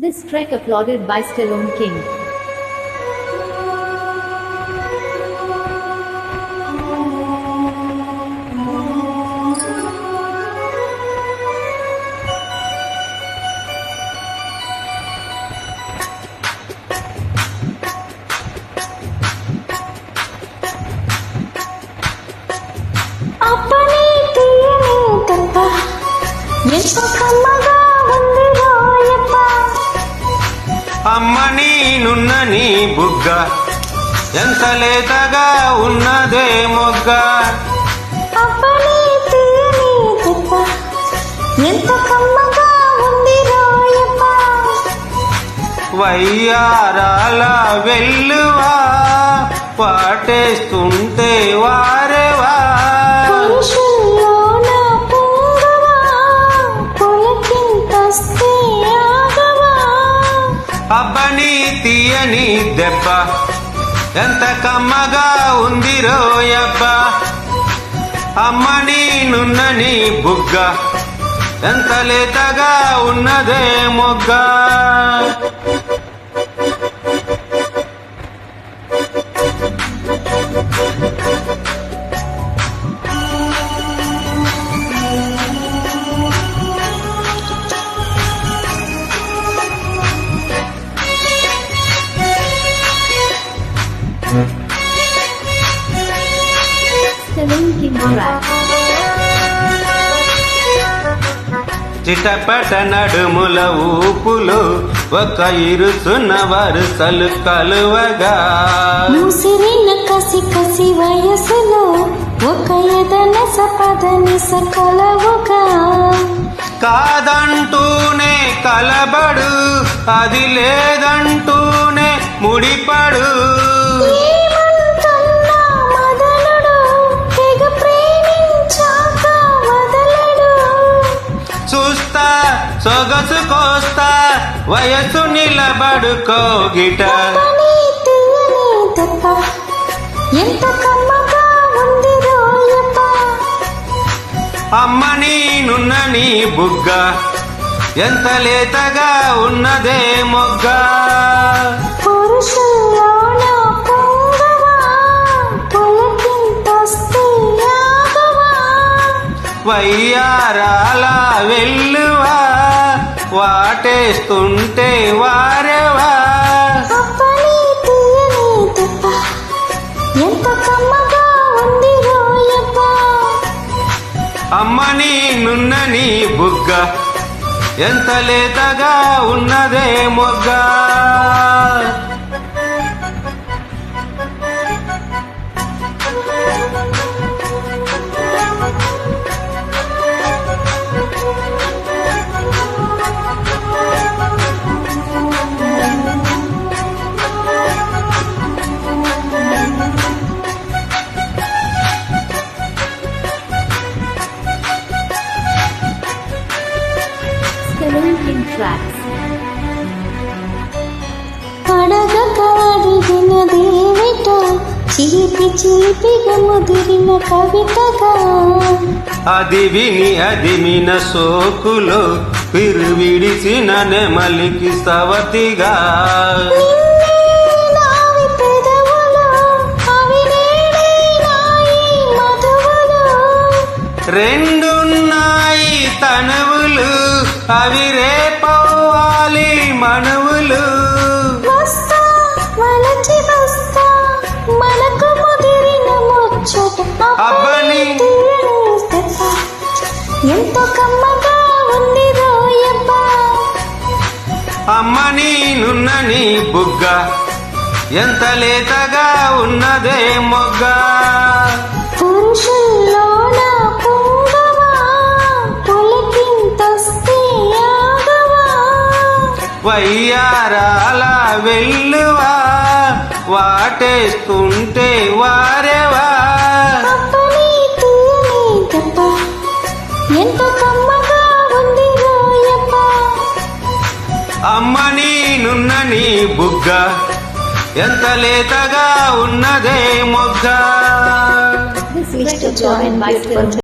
This trek applauded by Stallone King. అప్పని తీయని దెబ్బ ఎంత కమ్మగా ఉంది అమ్మని నున్నని బుగ్గ. ఎంత లేతగా ఉన్నదే మొగ్గ. ఎంత కమ్మగా ఉంది వయ్యారాల వెల్లువా పాటేస్తుంటే వారేవా. అబ్బని తీయని దెబ్బ. ఎంత కమ్మగా ఉంది రోయబ్బ అమ్మని నున్నని బుగ్గ. ఎంత లేతగా ఉన్నదే మొగ్గ. చిటపట నడుముల ఊపులు ఒక ఇరుసున్న వరుసలు కలువగా. ముసిరిన కసి కసి వయసులో ఒక ఎదన సపదని సకలవుగా కాదంటూనే కలబడు అది లేదంటూనే ముడిపడు. సొగసు కోస్తా వయసు తీయని దెబ్బ ఎంత కమ్మగా ఉంది రోయప్ప అమ్మని నున్నని బుగ్గ ఎంత లేతగా ఉన్నదే మొగ్గ. వయ్యారాల వెల్లువా వాటేస్తుంటే వారెవా? అమ్మని నున్నని బుగ్గ ఎంత లేతగా ఉన్నదే మొగ్గ. చిలిపి చిలిపిగా ముదిరిన కవితగా అది విని అది మిన సోకులో పిరువిడిసిన నెమలికి సవతిగా రెండున్నాయి తనవులు అవి రేపవ్వాలి ఎంతో కమ్మగా ఉంది రోయబ్బ బుగ్గ ఎంత లేతగా ఉన్నదే మొగ్గ. పురుషుల్లోన పొంగవా పొలకింతస్తే ఆగవా? వయ్యారాల వెల్లువా వాటేస్తుంటే వారెవా? నున్న నీ బుగ్గ. ఎంత లేతగా ఉన్నదే మొగ్గ.